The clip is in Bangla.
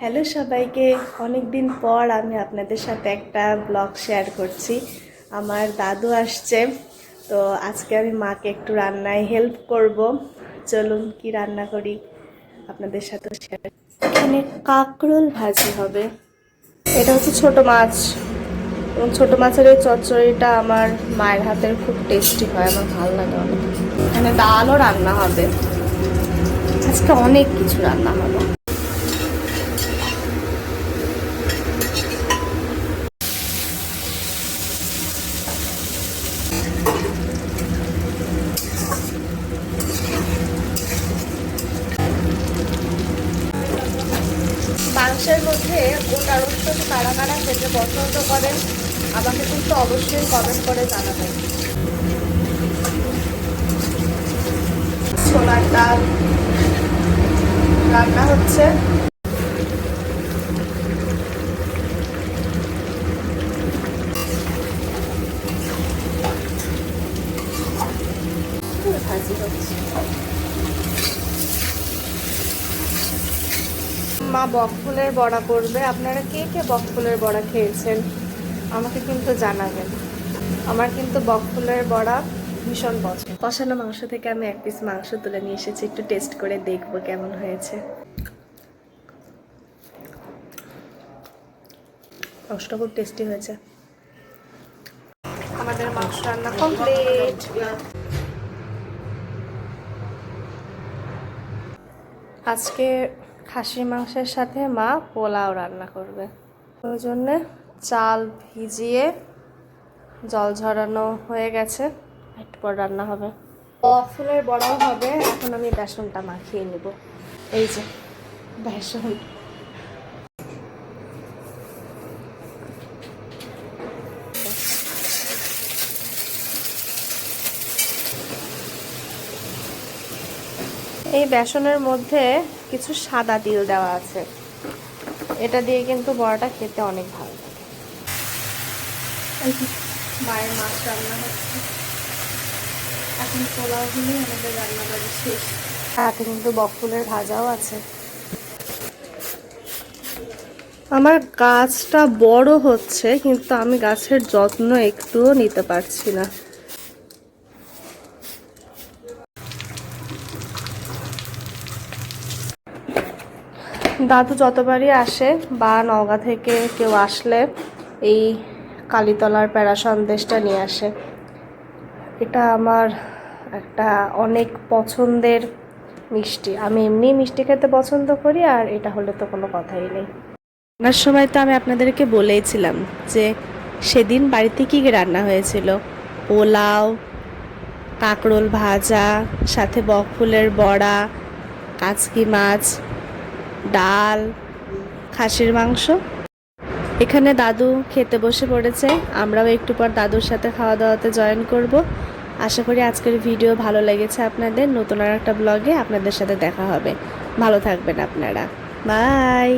হ্যালো সবাইকে অনেক দিন পর আমি আপনাদের সাথে একটা ব্লগ শেয়ার করছি। আমার দাদু আসছে, তো আজকে আমি মাকে একটু রান্নায় হেল্প করব। চলুন কি রান্না করি আপনাদের সাথে শেয়ার এখানে কাঁকরোল ভাজি হবে। এটা হচ্ছে ছোট মাছ। এবং ছোট মাছের এই চচ্চড়িটা আমার মায়ের হাতের খুব টেস্টি হয়, আমার ভালো লাগে অনেক। এখানে ডালও রান্না হবে। আজকে অনেক কিছু রান্না হবে। মাংসের মধ্যে গোটা রসুন কারা কারা খেতে পছন্দ করেন, আমাকে কিন্তু অবশ্যই কমেন্ট করে জানাবেন। ছোলার ডাল রান্না হচ্ছে। ভাজি হচ্ছে। মা বকফুলের বড়া করবে। আপনারা কে কে বকফুলের বড়া খেয়েছেন? আমাকে কিন্তু জানাবেন। আমার কিন্তু বকফুলের বড়া ভীষণ পছন্দ। কষানো মাংস থেকে আমি এক পিস মাংস তুলে নিয়ে এসেছি। একটু টেস্ট করে দেখব কেমন হয়েছে। মাংসটা খুব টেস্টি হয়েছে। আমাদের মাংস রান্না কমপ্লিট আজকে খাসির মাংসের সাথে মা পোলাও রান্না করবে। ওই জন্যে চাল ভিজিয়ে জল ঝরানো হয়ে গেছে। একটু পর রান্না হবে। ফুলের বড়াও হবে। এখন আমি বেসনটা মাখিয়ে নেব। এই যে, বেসন। এই বেসনের মধ্যে কিছু সাদা তিল দেওয়া আছে। এটা দিয়ে কিন্তু বড়াটা খেতে অনেক ভালো লাগে। মায়ের মাছ রান্না হচ্ছে। এখন পোলাও হলে আমাদের রান্না বাড়ি শেষ কিন্তু বকফুলের ভাজাও আছে। আমার গাছটা বড় হচ্ছে কিন্তু আমি গাছের যত্ন একটুও নিতে পারছি না। দাদু যতবারই আসে বা নওগাঁ থেকে কেউ আসলে এই কালীতলার প্যারা সন্দেশটা নিয়ে আসে। এটা আমার একটা অনেক পছন্দের মিষ্টি। আমি এমনি মিষ্টি খেতে পছন্দ করি আর এটা হলে তো কোনো কথাই নেই। রান্নার সময় তো আমি আপনাদেরকে বলেইছিলাম যে সেদিন বাড়িতে কী রান্না হয়েছিল? পোলাও, কাঁকরোল ভাজা, সাথে বকফুলের বড়া, কাচকি মাছ ডাল, খাসির মাংস। এখানে দাদু খেতে বসে পড়েছে। আমরাও একটু পর দাদুর সাথে খাওয়া দাওয়াতে জয়েন করব। আশা করি আজকের ভিডিও ভালো লেগেছে আপনাদের। নতুন আর একটা ব্লগে আপনাদের সাথে দেখা হবে। ভালো থাকবেন আপনারা। বাই